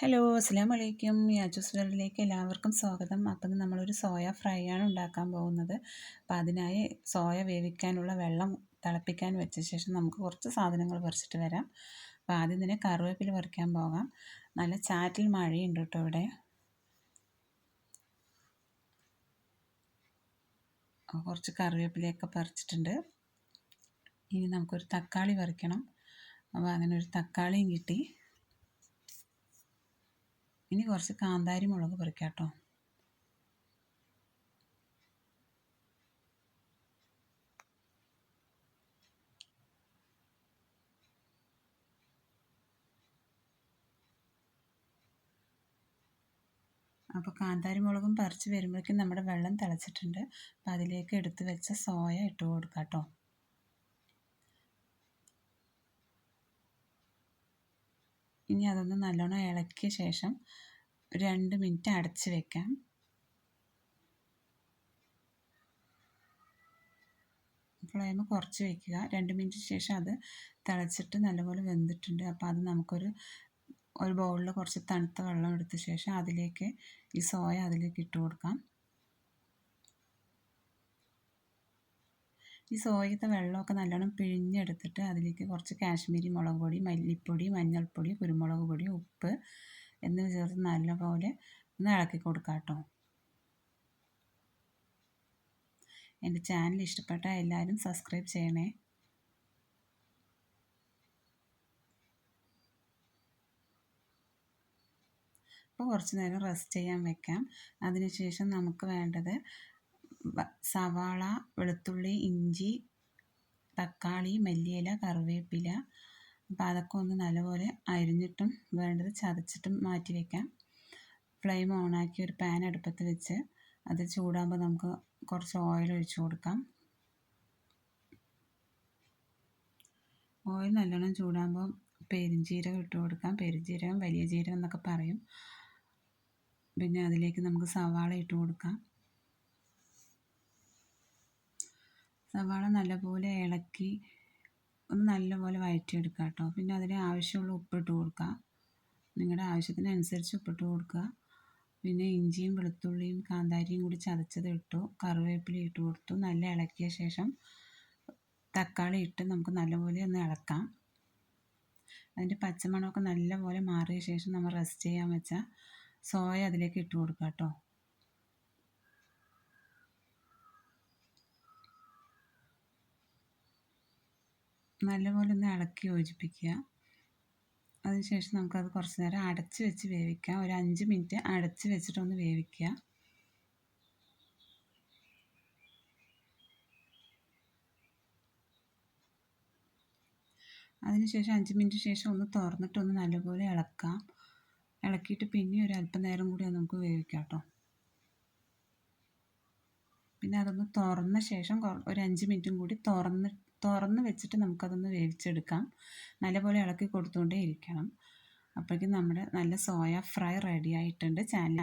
Hello അസ്സാം വലൈക്കും യാജൂസ് വേൾഡിലേക്ക് എല്ലാവർക്കും സ്വാഗതം. അപ്പം നമ്മളൊരു സോയ ഫ്രൈ ആണ് ഉണ്ടാക്കാൻ പോകുന്നത്. അപ്പം അതിനായി സോയ വേവിക്കാനുള്ള വെള്ളം തിളപ്പിക്കാൻ വെച്ച ശേഷം നമുക്ക് കുറച്ച് സാധനങ്ങൾ പറിച്ചിട്ട് വരാം. അപ്പം ആദ്യം തന്നെ കറിവേപ്പില പറിക്കാൻ പോകാം. നല്ല ചാറ്റിൽ മഴയുണ്ട് കേട്ടോ ഇവിടെ. കുറച്ച് കറിവേപ്പിലയൊക്കെ പറിച്ചിട്ടുണ്ട്. ഇനി നമുക്കൊരു തക്കാളി പറിക്കണം. അപ്പോൾ അങ്ങനെ ഒരു തക്കാളിയും കിട്ടി. ഇനി കുറച്ച് കാന്താരി മുളക് പറിക്കാം കേട്ടോ അപ്പോൾ കാന്താരി മുളകും പറിച്ച് വരുമ്പോഴേക്കും നമ്മുടെ വെള്ളം തിളച്ചിട്ടുണ്ട്. അപ്പോൾ അതിലേക്ക് എടുത്തു വെച്ച സോയ ഇട്ട് കൊടുക്കാം കേട്ടോ ഇനി അതൊന്ന് നല്ലോണം ഇളക്കിയ ശേഷം രണ്ട് മിനിറ്റ് അടച്ച് വെക്കാം. ഫ്ലെയിം കുറച്ച് വെക്കുക. രണ്ട് മിനിറ്റ് ശേഷം അത് തിളച്ചിട്ട് നല്ലപോലെ വെന്തിട്ടുണ്ട്. അപ്പോൾ അത് നമുക്കൊരു ഒരു ബൗളിൽ കുറച്ച് തണുത്ത വെള്ളം എടുത്ത ശേഷം അതിലേക്ക് ഈ സോയ അതിലേക്ക് ഇട്ട് കൊടുക്കാം. ഈ സോയത്തെ വെള്ളമൊക്കെ നല്ലോണം പിഴിഞ്ഞെടുത്തിട്ട് അതിലേക്ക് കുറച്ച് കാശ്മീരി മുളക് പൊടി മല്ലിപ്പൊടി മഞ്ഞൾപ്പൊടി കുരുമുളക് പൊടി ഉപ്പ് എന്നിവ ചേർത്ത് നല്ലപോലെ ഒന്ന് ഇളക്കി കൊടുക്കാം കേട്ടോ. എന്റെ ചാനൽ ഇഷ്ടപ്പെട്ട എല്ലാവരും സബ്സ്ക്രൈബ് ചെയ്യണേ. അപ്പോൾ കുറച്ച് നേരം റെസ്റ്റ് ചെയ്യാൻ വെക്കാം. അതിനുശേഷം നമുക്ക് വേണ്ടത് സവാള വെളുത്തുള്ളി ഇഞ്ചി തക്കാളി മല്ലിയില കറിവേപ്പില. അപ്പം അതൊക്കെ ഒന്ന് നല്ലപോലെ അരിഞ്ഞിട്ടും വേണ്ടത് ചതച്ചിട്ടും മാറ്റി വയ്ക്കാം ഫ്ലെയിം ഓണാക്കി ഒരു പാൻ അടുപ്പത്ത് വെച്ച് അത് ചൂടാകുമ്പോൾ നമുക്ക് കുറച്ച് ഓയിൽ ഒഴിച്ചു കൊടുക്കാം. ഓയിൽ നല്ലോണം ചൂടാകുമ്പോൾ പെരിഞ്ജീരകം ഇട്ട് കൊടുക്കാം. പെരിഞ്ജീരകം വലിയ ജീരകം എന്നൊക്കെ പറയും. പിന്നെ അതിലേക്ക് നമുക്ക് സവാള ഇട്ട് കൊടുക്കാം. സവാള നല്ലപോലെ ഇളക്കി ഒന്ന് നല്ലപോലെ വഴറ്റിയെടുക്കുക കേട്ടോ. പിന്നെ അതിന് ആവശ്യമുള്ള ഉപ്പിട്ട് കൊടുക്കുക. നിങ്ങളുടെ ആവശ്യത്തിനനുസരിച്ച് ഉപ്പിട്ട് കൊടുക്കുക. പിന്നെ ഇഞ്ചിയും വെളുത്തുള്ളിയും കാന്താരിയും കൂടി ചതച്ചത് ഇട്ടു. കറിവേപ്പില ഇട്ട് കൊടുത്തു. നല്ല ഇളക്കിയ ശേഷം തക്കാളി ഇട്ട് നമുക്ക് നല്ലപോലെ ഒന്ന് ഇളക്കാം. അതിന്റെ പച്ചമണമൊക്കെ നല്ലപോലെ മാറിയ ശേഷം നമ്മൾ റെസ്റ്റ് ചെയ്യാൻ വെച്ച സോയ അതിലേക്ക് ഇട്ട് കൊടുക്കുക കേട്ടോ. നല്ലപോലെ ഒന്ന് ഇളക്കി യോജിപ്പിക്കുക. അതിനുശേഷം നമുക്കത് കുറച്ച് നേരം അടച്ച് വെച്ച് വേവിക്കാം. ഒരു അഞ്ച് മിനിറ്റ് അടച്ച് വെച്ചിട്ടൊന്ന് വേവിക്കുക. അതിനുശേഷം അഞ്ച് മിനിറ്റ് ശേഷം ഒന്ന് തുറന്നിട്ടൊന്ന് നല്ലപോലെ ഇളക്കാം. ഇളക്കിയിട്ട് പിന്നെ ഒരു അല്പം നേരം കൂടി നമുക്ക് വേവിക്കാം കേട്ടോ. പിന്നെ അതൊന്ന് തുറന്ന ശേഷം ഒരു അഞ്ച് മിനിറ്റും കൂടി തുറന്ന് തുറന്ന് വെച്ചിട്ട് നമുക്കതൊന്ന് വേവിച്ചെടുക്കാം. നല്ലപോലെ ഇളക്കി കൊടുത്തുകൊണ്ടേ ഇരിക്കണം അപ്പോഴേക്കും നമ്മുടെ നല്ല സോയ ഫ്രൈ റെഡി ആയിട്ടുണ്ട്. ചാനൽ